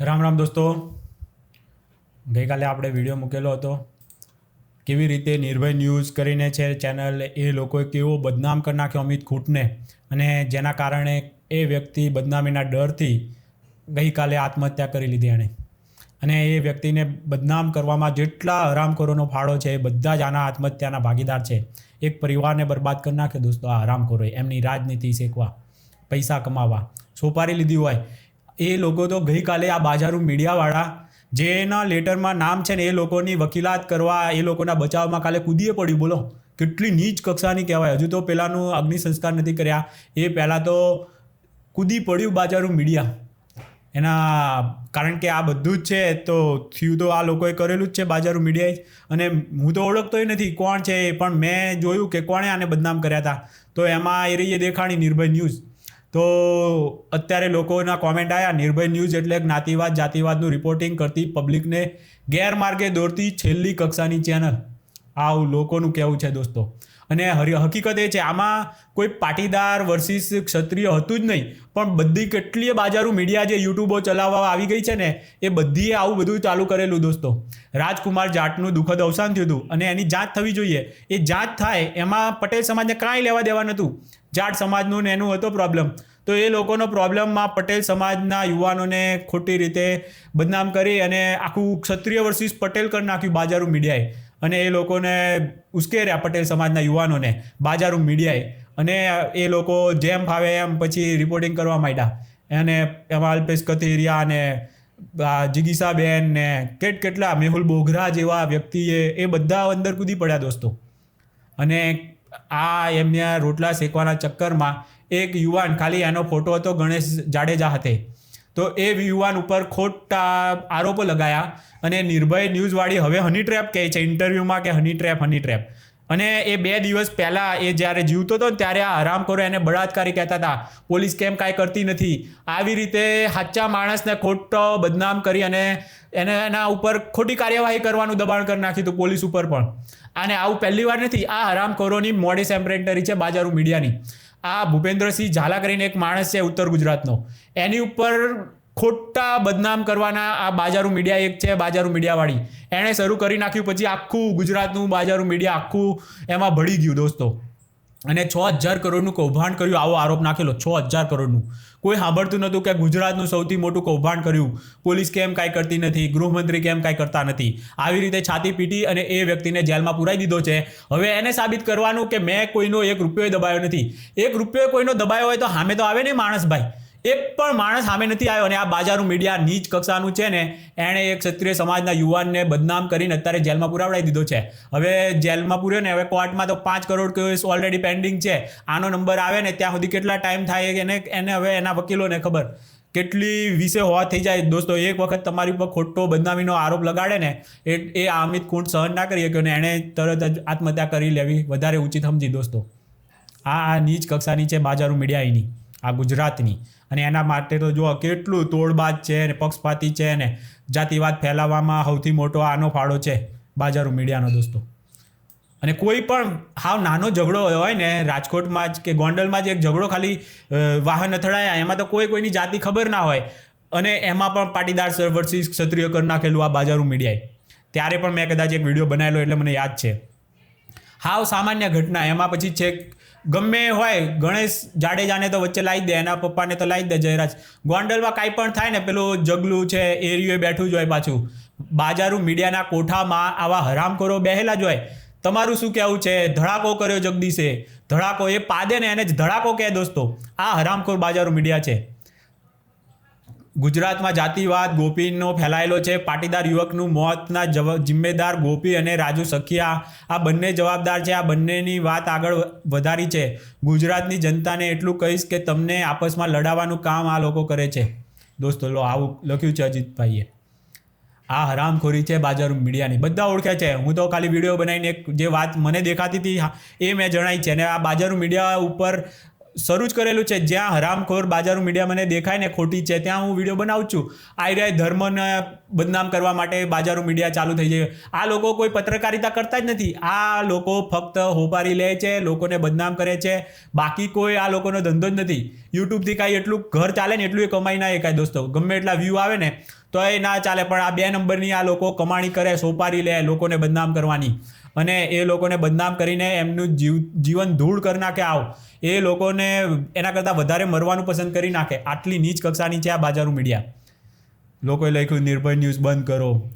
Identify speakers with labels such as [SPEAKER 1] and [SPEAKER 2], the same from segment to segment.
[SPEAKER 1] રામ રામ દોસ્તો. ગઈકાલે આપણે વીડિયો મૂકેલો હતો. કેવી રીતે નિર્ભય ન્યૂઝ કરીને છે ચેનલ એ લોકોએ કેવો બદનામ કરી નાખ્યો અમિત ખૂટને અને જેના કારણે એ વ્યક્તિ બદનામીના ડરથી ગઈકાલે આત્મહત્યા કરી લીધી એણે. અને એ વ્યક્તિને બદનામ કરવામાં જેટલા હરામખોરોનો ફાળો છે એ બધા જ આના આત્મહત્યાના ભાગીદાર છે. એક પરિવારને બરબાદ કરી નાખ્યો દોસ્તો આ હરામખોરોએ એમની રાજનીતિ શેકવા, પૈસા કમાવા, સોપારી લીધી હોય એ લોકો તો ગઈકાલે આ બાજારું મીડિયાવાળા, જેના લેટરમાં નામ છે ને એ લોકોની વકીલાત કરવા, એ લોકોના બચાવમાં કાલે કૂદીએ પડ્યું, બોલો. કેટલી નીચ કક્ષાની કહેવાય. હજુ તો પહેલાંનું અગ્નિ સંસ્કાર નથી કર્યા. એ પહેલાં તો કૂદી પડ્યું બાજારું મીડિયા. એના, કારણ કે આ બધું જ છે, તો થયું તો આ લોકોએ કરેલું જ છે બાજારું મીડિયાએ. અને હું તો ઓળખતોય નથી કોણ છે પણ મેં જોયું કે કોણે આને બદનામ કર્યા હતા. તો એમાં એ રહીએ દેખાણી નિર્ભય ન્યૂઝ. તો અત્યારે લોકોના કોમેન્ટ આવ્યા નિર્ભય ન્યૂઝ એટલે જ્ઞાતિવાદ, જાતિવાદનું રિપોર્ટિંગ કરતી પબ્લિકને ગેરમાર્ગે દોરતી છેલ્લી કક્ષાની ચેનલ આવું લોકોનું કહેવું છે દોસ્તો. અને હરિ, હકીકત એ છે, આમાં કોઈ પાટીદાર વર્સિસ ક્ષત્રિય હતું જ નહીં, પણ બધી કેટલીય બાજારું મીડિયા જે યુટ્યુબો ચલાવવા આવી ગઈ છે ને, એ બધીએ આવું બધું ચાલુ કરેલું દોસ્તો. રાજકુમાર જાટનું દુઃખદ અવસાન થયું હતું અને એની જાંચ થવી જોઈએ. એ જાંચ થાય એમાં પટેલ સમાજને કાંઈ લેવા દેવા નહોતું. જાટ સમાજનું ને એનું હતો પ્રોબ્લેમ તો એ લોકોનો પ્રોબ્લેમમાં પટેલ સમાજના યુવાનોને ખોટી રીતે બદનામ કરી અને આખું ક્ષત્રિય વર્સિસ પટેલ કરી નાખ્યું બાજારું મીડિયાએ. અને એ લોકોને ઉશ્કેર્યા પટેલ સમાજના યુવાનોને બાજારું મીડિયાએ. અને એ લોકો જેમ ફાવે એમ પછી રિપોર્ટિંગ કરવા માંડ્યા. અને એમાં અલ્પેશ કથિરિયા અને જિગીસાબેન ને કેટ કેટલા, મેહુલ બોઘરા જેવા વ્યક્તિએ એ બધા અંદર કૂદી પડ્યા દોસ્તો. અને આ એમના રોટલા શેકવાના ચક્કરમાં એક યુવાન, ખાલી એનો ફોટો હતો ગણેશ જાડેજા હતે તો એ યુવાન ઉપર ખોટા આરોપો લગાયા અને નિર્ભય ન્યૂઝવાળી હવે હની ટ્રેપ કહે છે ઇન્ટરવ્યૂમાં કે હની ટ્રેપ હની ટ્રેપ. અને એ બે દિવસ પહેલાં એ જ્યારે જીવતો હતો ને ત્યારે આ હરામખોરો એને બળાત્કારી કહેતા હતા. પોલીસ કેમ કાંઈ કરતી નથી? આવી રીતે સાચા માણસને ખોટો બદનામ કરી અને એને એના ઉપર ખોટી કાર્યવાહી કરવાનું દબાણ કરી નાખ્યું હતું પોલીસ ઉપર પણ. અને આવું પહેલી વાર નથી, આ હરામખોરોની મોડી સેમ્પરેટરી છે બાજારું મીડિયાની. આ ભૂપેન્દ્રસિંહ ઝાલા કરીને એક માણસ છે ઉત્તર ગુજરાતનો. એની ઉપર ખોટા બદનામ કરવાના આ બાજારું મીડિયા એક છે, બાજારું મીડિયાવાળી. એણે શરૂ કરી નાખ્યું, પછી આખું ગુજરાતનું બાજારું મીડિયા આખું એમાં ભળી ગયું દોસ્તો. અને છ હજાર કરોડનું કૌભાંડ કર્યું, આવો આરોપ નાખેલો, છ હજાર કરોડનું. કોઈ સાંભળતું નહોતું કે ગુજરાતનું સૌથી મોટું કૌભાંડ કર્યું. પોલીસ કેમ કાંઈ કરતી નથી, ગૃહમંત્રી કેમ કાંઈ કરતા નથી. આવી રીતે છાતી પીટી અને એ વ્યક્તિને જેલમાં પુરાઈ દીધો છે. હવે એને સાબિત કરવાનું કે મેં કોઈનો એક રૂપિયો દબાયો નથી. એક રૂપિયો કોઈનો દબાયો હોય તો સામે તો આવે ને માણસ ભાઈ. એક પણ માણસ સામે નથી આવ્યો અને આ બાજારું મીડિયા નીચ કક્ષાનું છે ને, એણે એક ક્ષત્રિય સમાજના યુવાનને બદનામ કરીને અત્યારે જેલમાં પુરાવડાવી દીધો છે. હવે જેલમાં પૂર્યો ને, હવે કોર્ટમાં તો પાંચ કરોડ કેસ ઓલરેડી પેન્ડિંગ છે. આનો નંબર આવે ને, ત્યાં સુધી કેટલા ટાઈમ થાય એને એને હવે એના વકીલોને ખબર. કેટલી વિશે હોવા થઈ જાય. દોસ્તો, એક વખત તમારી ઉપર ખોટો બદનામીનો આરોપ લગાડે ને, એ એ અમિત કુંડ સહન ના કરી શક્યો ને, એણે તરત જ આત્મહત્યા કરી લેવી. વધારે ઉચિત સમજી દોસ્તો. આ આ નીચ કક્ષાની છે બાજારું મીડિયા એની, આ ગુજરાતની. અને એના માટે તો જો કેટલું તોડબાજ છે ને પક્ષપાતી છે ને જાતિવાદ ફેલાવવામાં સૌથી મોટો આનો ફાળો છે બાજારો મીડિયાનો દોસ્તો. અને કોઈ પણ હાવ નાનો ઝઘડો હોય ને રાજકોટમાં જ કે ગોંડલમાં જ એક ઝઘડો ખાલી વાહન અથડાયા, એમાં તો કોઈ કોઈની જાતિ ખબર ના હોય. અને એમાં પણ પાટીદાર વર્ષી ક્ષત્રિય કરી નાખેલું આ બાજારું મીડિયાએ. ત્યારે પણ મેં કદાચ એક વીડિયો બનાવેલો એટલે મને યાદ છે. હાવ સામાન્ય ઘટના, એમાં પછી છે ગમે હોય ગણેશ જાડેજાને તો વચ્ચે લાવી દે, એના પપ્પાને તો લાવી દે જયરાજ. ગોંડલમાં કાંઈ પણ થાય ને, પેલું જગલું છે, એરિયો બેઠું જ હોય પાછું. બાજારું મીડિયાના કોઠામાં આવા હરામખોરો બેહેલા જ હોય. તમારું શું કહેવું છે? ધડાકો કર્યો જગદીશે. ધડાકો એ પાદે ને એને જ ધડાકો કહે દોસ્તો. આ હરામખોર બાજારું મીડિયા છે. ગુજરાતમાં જાતિવાદ ગોપીનો ફેલાયેલો છે. પાટીદાર યુવકનું મોતના જિમ્મેદાર ગોપી અને રાજુ સખિયા. આ બંને જવાબદાર છે. આ બંનેની વાત આગળ વધારી છે. ગુજરાતની જનતાને એટલું કહીશ કે તમને આપસમાં લડાવવાનું કામ આ લોકો કરે છે. દોસ્તો, લો, આવું લખ્યું છે અજીતભાઈએ. આ હરામખોરી છે બાજારું મીડિયાની. બધા ઓળખે છે. હું તો ખાલી વીડિયો બનાવીને જે વાત મને દેખાતી હતી એ મેં જણાવી છે. અને આ બાજારું મીડિયા ઉપર શરૂ જ કરેલું છે. જ્યાં હરામખોર બાજારું મીડિયા મને દેખાય ને ખોટી છે, ત્યાં હું વીડિયો બનાવું છું. આઈ રહ્યા ધર્મને બદનામ કરવા માટે બાજારું મીડિયા ચાલુ થઈ જાય. આ લોકો કોઈ પત્રકારિતા કરતા જ નથી. આ લોકો ફક્ત હોપારી લે છે, લોકોને બદનામ કરે છે. બાકી કોઈ આ લોકોનો ધંધો જ નથી. યુટ્યુબથી કાંઈ એટલું ઘર ચાલે ને એટલું એ કમાઈ ના એકાય દોસ્તો. ગમે એટલા વ્યૂ આવે ને, તો એ ના ચાલે. પણ આ બે નંબરની આ લોકો કમાણી કરે, સોપારી લે, લોકોને બદનામ કરવાની. અને એ લોકોને બદનામ કરીને એમનું જીવ, જીવન ધૂળ કરી નાખે, આવ. એ લોકોને એના કરતાં વધારે મરવાનું પસંદ કરી નાખે. આટલી નીચ કક્ષાની છે આ બાજારું મીડિયા લોકોએ લખ્યું, નિર્ભય ન્યૂઝ બંધ કરો.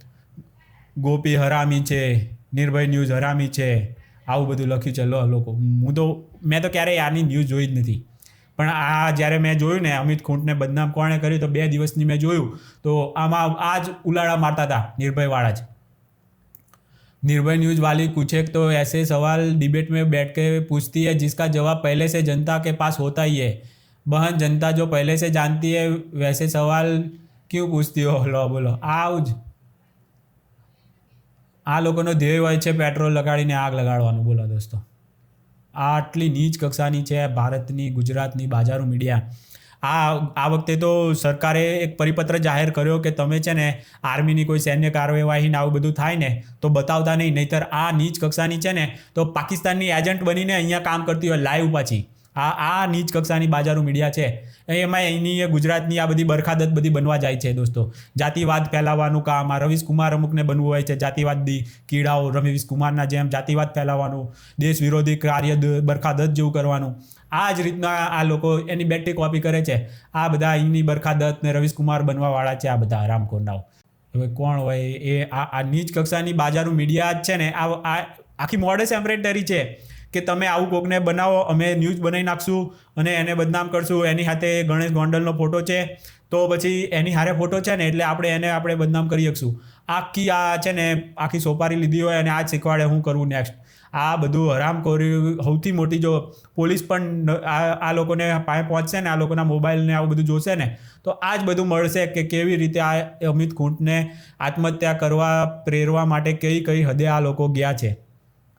[SPEAKER 1] ગોપી હરામી છે. નિર્ભય ન્યૂઝ હરામી છે. આવું બધું લખ્યું છે લોકો. હું તો, મેં તો ક્યારેય આની ન્યૂઝ જોઈ જ નથી. પણ આ જ્યારે મેં જોયું ને, અમિત ખૂંટને બદનામ કોણે કર્યું, તો બે દિવસની મેં જોયું. તો આમાં આ જ ઉલાળા મારતા હતા નિર્ભયવાળા જ. निर्भय न्यूज वाली कुछ एक तो ऐसे सवाल डिबेट में बैठ के पूछती है जिसका जवाब पहले से जनता के पास होता ही है बहन जनता जो पहले से जानती है वैसे सवाल क्यों पूछती हो લો બોલો આવું જ આ લોકોનો ધ્યેય હોય છે પેટ્રોલ લગાડીને આગ લગાડવાનું બોલો દોસ્તો આ આટલી નીચ કક્ષાની છે ભારતની ગુજરાતની બાજારો મીડિયા આ આ વખતે તો સરકારે એક પરિપત્ર જાહેર કર્યો કે તમે છે ને આર્મીની કોઈ સૈન્ય કાર્યવાહી ને આવું બધું થાય ને તો બતાવતા નહીં. નહીતર આ નીચ કક્ષાની છે ને તો પાકિસ્તાનની એજન્ટ બનીને અહીંયા કામ કરતી હોય લાઈવ પાછી. આ આ નીચ કક્ષાની બાજારો મીડિયા છે. એમાં એની ગુજરાતની આ બધી બરખાદત બધી બનવા જાય છે દોસ્તો. જાતિવાદ ફેલાવવાનું કામ, આ રવિશ કુમાર અમુકને બનવું હોય છે, જાતિવાદી કીડાઓ રવિશ કુમારના જેમ જાતિવાદ ફેલાવવાનું, દેશ વિરોધી કાર્ય બરખાદત જેવું કરવાનું. આ જ રીતના આ લોકો એની બેટરી કોપી કરે છે. આ બધા અહીંની બરખાદત ને રવિશકુમાર બનવાવાળા છે આ બધા રામકોંડાઓ હવે કોણ હોય એ આ આ નીચ કક્ષાની બાજારું મીડિયા જ છે ને, આ આખી મોડેસ એમ્બ્રેડરી છે કે તમે આવું કોકને બનાવો, અમે ન્યૂઝ બનાવી નાખશું અને એને બદનામ કરશું. એની સાથે ગણેશ ગોંડલનો ફોટો છે. તો પછી એની હારે ફોટો છે ને, એટલે આપણે એને આપણે બદનામ કરી શકશું. આખી આ છે ને, આખી સોપારી લીધી હોય અને આ જ શીખવાડે હું કરવું નેક્સ્ટ આ બધું હરામ કર્યું સૌથી મોટી જો પોલીસ પણ આ લોકોને પાસે પહોંચશે ને આ લોકોના મોબાઈલને આવું બધું જોશે ને, તો આ જ બધું મળશે કે કેવી રીતે આ અમિત ખૂંટને આત્મહત્યા કરવા, પ્રેરવા માટે કઈ કઈ હદે આ લોકો ગયા છે.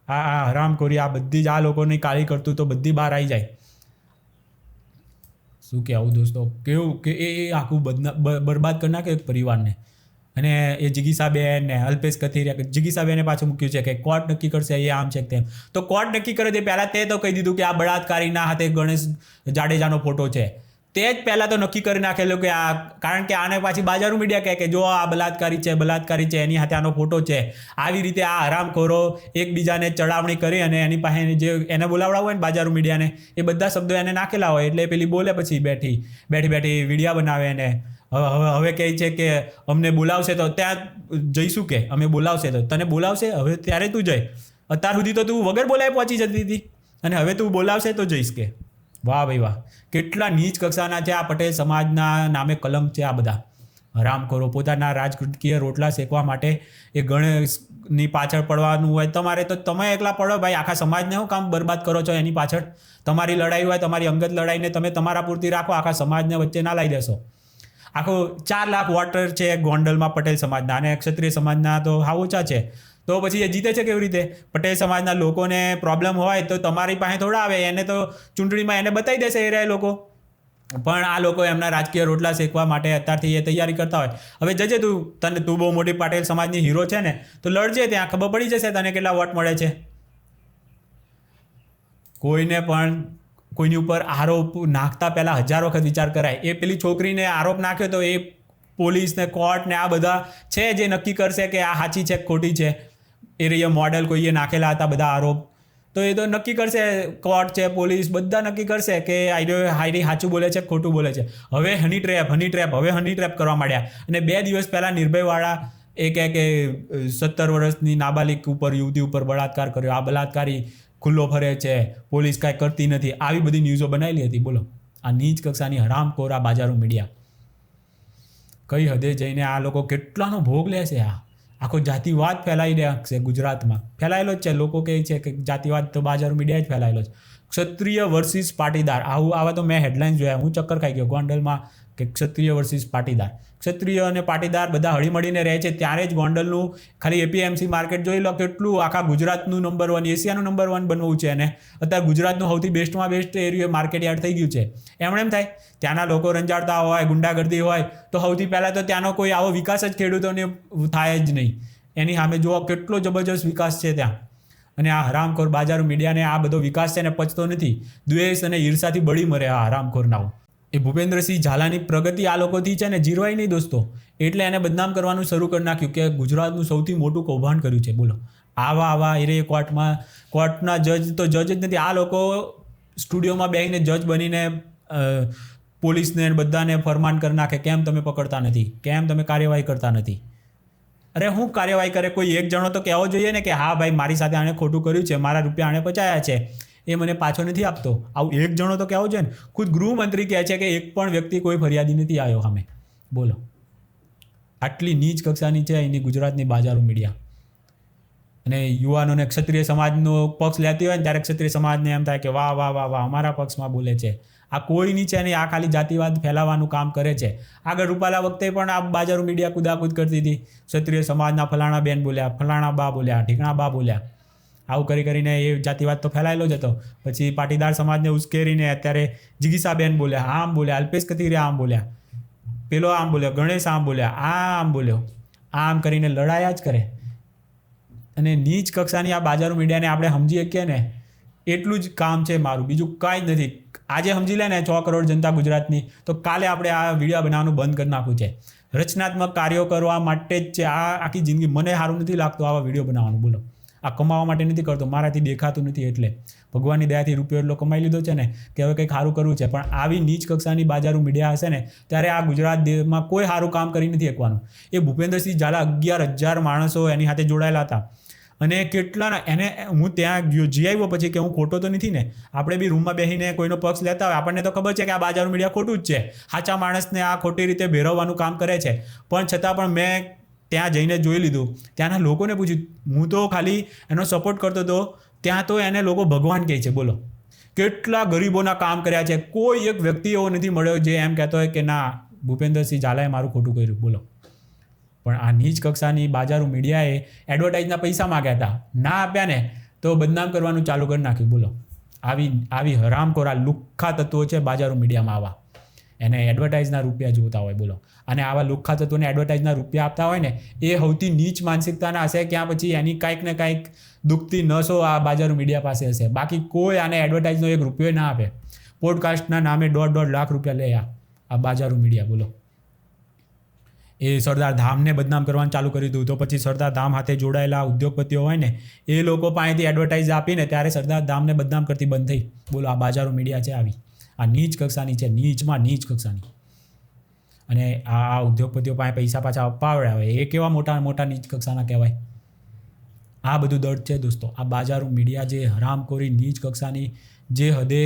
[SPEAKER 1] આ આ હરામખોરી આ બધી જ આ લોકોની કાળી કરતું તો બધી બહાર આવી જાય. શું કહેવું દોસ્તો? કેવું, કે એ આખું બદના બરબાદ કરી નાખે એક પરિવારને? અને એ જિગીસાબેન ને અલ્પેશ કથિરિયા જિગીસાબેને પાછું મૂક્યું છે કે કોર્ટ નક્કી કરશે, એ આમ છે તેમ. તો કોર્ટ નક્કી કરે તે પહેલાં તે તો કહી દીધું કે આ બળાત્કારીના હાથે ગણેશ જાડેજાનો ફોટો છે. તે જ પહેલાં તો નક્કી કરી નાખેલું કે આ, કારણ કે આને પાછી બાજારું મીડિયા કહે કે જો આ બલાત્કારી છે બલાત્કારી છે, એની હાથે આનો ફોટો છે. આવી રીતે આ હરામખોરો એકબીજાને ચડાવણી કરી અને એની પાસે જે એને બોલાવડાવું હોય ને બાજારું મીડિયાને એ બધા શબ્દો એને નાખેલા હોય. એટલે પેલી બોલે પછી બેઠી બેઠી બેઠી વિડીયા બનાવે એને હવે હવે હવે કહે છે કે અમને બોલાવશે તો ત્યાં જઈશું કે? અમે બોલાવશે તો. તને બોલાવશે? હવે ત્યારે તું જઈ. અત્યાર સુધી તો તું વગર બોલાય પહોંચી જતી હતી. અને હવે તું બોલાવશે તો જઈશ કે? વાહ ભાઈ વાહ. કેટલા નીચ કક્ષાના છે આ પટેલ સમાજના નામે કલંક છે આ બધા. હરામખોરો પોતાના રાજકીય રોટલા શેકવા માટે એ ગણેશની પાછળ પડવાનું હોય તમારે તો તમે એકલા પડો ભાઈ. આખા સમાજને શું કામ બરબાદ કરો છો એની પાછળ? તમારી લડાઈ હોય, તમારી અંગત લડાઈને તમે તમારા પૂરતી રાખો, આખા સમાજને વચ્ચે ના લાવી દેશો. આખો ચાર લાખ વોટર છે ગોંડલમાં પટેલ સમાજના અને ક્ષત્રિય સમાજના તો હા ઓછા છે. તો પછી એ જીતે છે કેવી રીતે? પટેલ સમાજના લોકોને પ્રોબ્લેમ હોય તો તમારી પાસે થોડા આવે, એને તો ચૂંટણીમાં એને બતાવી દેશે એ રહ્યા લોકો. પણ આ લોકો એમના રાજકીય રોટલા શેકવા માટે અત્યારથી એ તૈયારી કરતા હોય. હવે જજે તું, તને તું બહુ મોટી પાટેલ સમાજની હીરો છે ને, તો લડજે ત્યાં, ખબર પડી જશે તને કેટલા વોટ મળે છે. કોઈને પણ કોઈની ઉપર આરોપ નાખતા પહેલાં હજાર વખત વિચાર કરાય. એ પેલી છોકરીને આરોપ નાખ્યો તો એ પોલીસ ને કોર્ટ ને આ બધા છે જે નક્કી કરશે કે આ સાચી છે ખોટી છે. એ રહીએ મોડેલ કોઈએ નાખેલા હતા બધા આરોપ. તો એ તો નક્કી કરશે કોર્ટ છે, પોલીસ બધા નક્કી કરશે કે આઈડિયો હાઈડી સાચું બોલે છે ખોટું બોલે છે. હવે હની ટ્રેપ હની ટ્રેપ, હવે હની ટ્રેપ કરવા માંડ્યા. અને બે દિવસ પહેલાં નિર્ભયવાળા એ કહે કે સત્તર વર્ષની નાબાલિક ઉપર યુવતી ઉપર બળાત્કાર કર્યો. આ બલાત્કારી ખુલ્લો ફરે છે, પોલીસ કાંઈ કરતી નથી. આવી બધી ન્યૂઝો બનાવેલી હતી, બોલો. આ નીચ કક્ષાની હરામખોર આ બાજારો મીડિયા. કઈ હદે જઈને આ લોકો કેટલાનો ભોગ લે છે આ? આખો જાતિવાદ ફેલાઈ રહ્યા છે ગુજરાતમાં. ફેલાયેલો જ છે. લોકો કહે છે કે જાતિવાદ તો બાજારો મીડિયા જ ફેલાયેલો છે. ક્ષત્રિય વર્સિસ પાટીદાર. આવું આવા તો મેં હેડલાઇન્સ જોયા. હું ચક્કર ખાઈ ગયો. ગોંડલમાં કે ક્ષત્રિય વર્સિસ પાટીદાર. ક્ષત્રિય અને પાટીદાર બધા હળીમળીને રહે છે, ત્યારે જ ગોંડલનું ખાલી એપીએમસી માર્કેટ જોઈ લો, કેટલું આખા ગુજરાતનું નંબર વન એશિયાનું નંબર વન બનવું છે અને અત્યારે ગુજરાતનું સૌથી બેસ્ટમાં બેસ્ટ એરિયો માર્કેટ યાર્ડ થઈ ગયું છે. એમણે એમ થાય, ત્યાંના લોકો રંજાડતા હોય, ગુંડાગર્દી હોય, તો સૌથી પહેલાં તો ત્યાંનો કોઈ આવો વિકાસ જ ખેડૂતોને થાય જ નહીં. એની સામે જુઓ કેટલો જબરજસ્ત વિકાસ છે ત્યાં. અને આ હરામખોર બાજાર મીડિયાને આ બધો વિકાસ છે ને પચતો નથી. દ્વેષ અને ઈર્ષાથી બળી મરે આ હરામખોરનાઓ એ ભૂપેન્દ્રસિંહ ઝાલાની પ્રગતિ આ લોકોથી છે ને જીરવાય નહીં દોસ્તો. એટલે એને બદનામ કરવાનું શરૂ કરી નાખ્યું કે ગુજરાતનું સૌથી મોટું કૌભાંડ કર્યું છે. બોલો. આવા આવા એરે કોર્ટમાં, કોર્ટના જજ તો જજ જ નથી, આ લોકો સ્ટુડિયોમાં બેસીને જજ બનીને પોલીસને બધાને ફરમાન કરી નાખે. કેમ તમે પકડતા નથી? કેમ તમે કાર્યવાહી કરતા નથી? અરે હું કાર્યવાહી કરે કોઈ એક જણો તો કહેવો જોઈએ ને કે હા ભાઈ મારી સાથે આણે ખોટું કર્યું છે, મારા રૂપિયા આણે પચાયા છે. એ મને પાછો નથી આપતો. આવું એક જણો તો કહેવો જોઈએ ને, ખુદ ગૃહમંત્રી કહે છે કે એક પણ વ્યક્તિ કોઈ ફરિયાદી નથી આવ્યો સામે. બોલો. આટલી નીચ કક્ષાની છે એની ગુજરાતની બાજારો મીડિયા. અને યુવાનોને ક્ષત્રિય સમાજનો પક્ષ લેતી હોય ને ત્યારે ક્ષત્રિય સમાજને એમ થાય કે વાહ વાહ વાહ વાહ, અમારા પક્ષમાં બોલે છે. આ કોઈ નીચે નહીં આ ખાલી જાતિવાદ ફેલાવવાનું કામ કરે છે. આગળ રૂપાલા વખતે પણ આ બાજારો મીડિયા કુદાકુદ કરતી હતી. ક્ષત્રિય સમાજના ફલાણા બેન બોલ્યા, ફલાણા બા બોલ્યા, ઢીકણા બા બોલ્યા. આવું કરી કરીને એ જાતિવાદ તો ફેલાયેલો જ હતો. પછી પાટીદાર સમાજને ઉશ્કેરીને અત્યારે જિગીસાબેન બોલ્યા આમ બોલ્યા, અલ્પેશ કથિરિયા આમ બોલ્યા, પેલો આમ બોલ્યો, ગણેશ આમ બોલ્યા, આ આમ બોલ્યો આમ કરીને લડાયા જ કરે. અને નીચ કક્ષાની આ બાજારો મીડિયાને આપણે સમજી શકીએ ને, એટલું જ કામ છે મારું. બીજું કાંઈ જ નથી. આજે સમજી લે ને છ કરોડ જનતા ગુજરાતની, તો કાલે આપણે આ વીડિયો બનાવવાનું બંધ કરી નાખવું છે. રચનાત્મક કાર્યો કરવા માટે જ છે. આ આખી જિંદગી મને સારું નથી લાગતું આવા વીડિયો બનાવવાનું. બોલો. આ કમાવા માટે નથી કરતો, મારાથી દેખાતું નથી એટલે. ભગવાનની દયાથી રૂપિયો એટલો કમાઈ લીધો છે ને કે હવે કંઈક સારું કરવું છે. પણ આવી નીચ કક્ષાની બાજારો મીડિયા હશે ને, ત્યારે આ ગુજરાત દેશમાં કોઈ સારું કામ કરી નથી શકવાનું. એ ભૂપેન્દ્રસિંહ ઝાલા અગિયાર હજાર માણસો એની સાથે જોડાયેલા હતા. અને કેટલાના એને હું ત્યાં ગયો આવ્યો પછી કે હું ખોટો તો નથી ને, આપણે બી રૂમમાં બેસીને કોઈનો પક્ષ લેતા હોય, આપણને તો ખબર છે કે આ બાજારો મીડિયા ખોટું જ છે. સાચા માણસને આ ખોટી રીતે ભેરવવાનું કામ કરે છે. પણ છતાં પણ મેં ત્યાં જઈને જોઈ લીધું. ત્યાંના લોકોને પૂછ્યું, હું તો ખાલી એનો સપોર્ટ કરતો હતો. ત્યાં તો એને લોકો ભગવાન કહે છે. બોલો. કેટલા ગરીબોના કામ કર્યા છે. કોઈ એક વ્યક્તિ એવો નથી મળ્યો જે એમ કહેતો હોય કે, ના, ભૂપેન્દ્રસિંહ ઝાલાએ મારું ખોટું કર્યું. બોલો. પણ આ નીચ કક્ષાની બાજારો મીડિયાએ એડવર્ટાઇઝના પૈસા માગ્યા હતા. ના આપ્યા ને, તો બદનામ કરવાનું ચાલુ કરી નાખ્યું. બોલો. આવી આવી હરામખોરા લુખ્ખા તત્વો છે બાજારો મીડિયામાં આવા. એને એડવર્ટાઇઝના રૂપિયા જોતા હોય, બોલો. અને આવા લુખ્ખા તત્વોને એડવર્ટાઇઝના રૂપિયા આપતા હોય ને, એ સૌથી નીચ માનસિકતાના હશે, ક્યાં પછી એની કાંઈક ને કાંઈક દુખતી નસો આ બાજારો મીડિયા પાસે હશે. બાકી કોઈ આને એડવર્ટાઇઝનો એક રૂપિયો ના આપે. પોડકાસ્ટના નામે દોઢ દોઢ લાખ રૂપિયા લે આ બાજારો મીડિયા બોલો. એ સરદાર ધામને બદનામ કરવાનું ચાલુ કરી દીધું તો પછી સરદાર ધામ હાથે જોડાયેલા ઉદ્યોગપતિઓ હોય ને, એ લોકો પાસેથી એડવર્ટાઇઝ આપીને ત્યારે સરદાર ધામને બદનામ કરતી બંધ થઈ. બોલો, આ બાજારો મીડિયા છે આવી. આ નીચ કક્ષાની છે, નીચમાં નીચ કક્ષાની. અને આ ઉદ્યોગપતિઓ પાસે પૈસા પાછા અપાવડ્યા હોય એ કેવા મોટા મોટા નીચ કક્ષાના કહેવાય? આ બધું દર્દ છે દોસ્તો. આ બાજારો મીડિયા જે હરામખોરી નીચ કક્ષાની જે હદે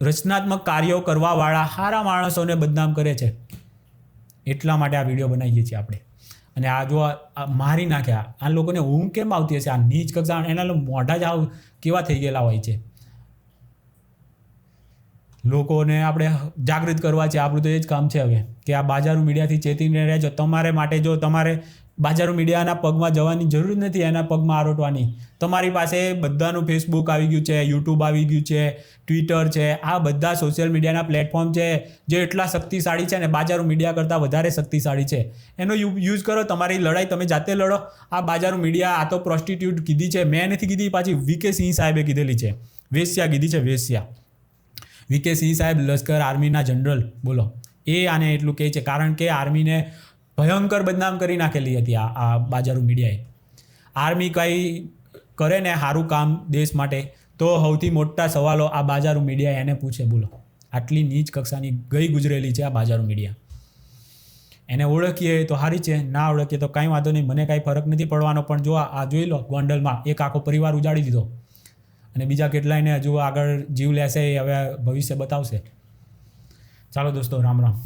[SPEAKER 1] રચનાત્મક કાર્યો કરવાવાળા સારા માણસોને બદનામ કરે છે. એટલા માટે આ વીડિયો બનાવીએ છીએ આપણે. અને આ જો મારી નાખ્યા, આ લોકોને ઊંઘ કેમ આવતી હશે? આ નીચ કક્ષા એના મોઢા જ આવ કેવા થઈ ગયેલા હોય છે? લોકોને આપણે જાગૃત કરવા છે. આપણું તો એ જ કામ છે હવે, કે આ બાજારું મીડિયાથી ચેતીને રહેજો. તમારે માટે જો તમારે બાજારું મીડિયાના પગમાં જવાની જરૂર નથી, એના પગમાં આરોટવાની. તમારી પાસે બધાનું ફેસબુક આવી ગયું છે યુટ્યુબ આવી ગયું છે ટ્વિટર છે, આ બધા સોશિયલ મીડિયાના પ્લેટફોર્મ છે, જે એટલા શક્તિશાળી છે ને બાજારું મીડિયા કરતાં વધારે શક્તિશાળી છે. એનો યુઝ કરો, તમારી લડાઈ તમે જાતે લડો. આ બાજારું મીડિયા, આ તો પ્રોસ્ટિટ્યુટ કીધી છે. મેં નથી કીધી, પાછી વીકે સિંહ સાહેબે કીધેલી છે. વેશ્યા કીધી છે, વેશ્યા. વીકે સિંહ સાહેબ, લશ્કર આર્મીના જનરલ, બોલો. એ આને એટલું કહે છે, કારણ કે આર્મીને ભયંકર બદનામ કરી નાખેલી હતી આ આ બાજારુ મીડિયાએ. આર્મી કંઈ કરે ને સારું કામ દેશ માટે, તો સૌથી મોટા સવાલો આ બાજારુ મીડિયા એને પૂછે, બોલો. આટલી નીચ કક્ષાની ગઈ ગુજરેલી છે આ બાજારુ મીડિયા. એને ઓળખીએ તો સારી છે, ના ઓળખીએ તો કાંઈ વાંધો નહીં, મને કાંઈ ફરક નથી પડવાનો, પણ જો આ જોઈ લો ગોંડલમાં એક આખો પરિવાર ઉજાડી દીધો. અને બીજા કેટલાયને હજુ આગળ જીવ લેશે એ હવે ભવિષ્ય બતાવશે. ચાલો દોસ્તો, રામ રામ.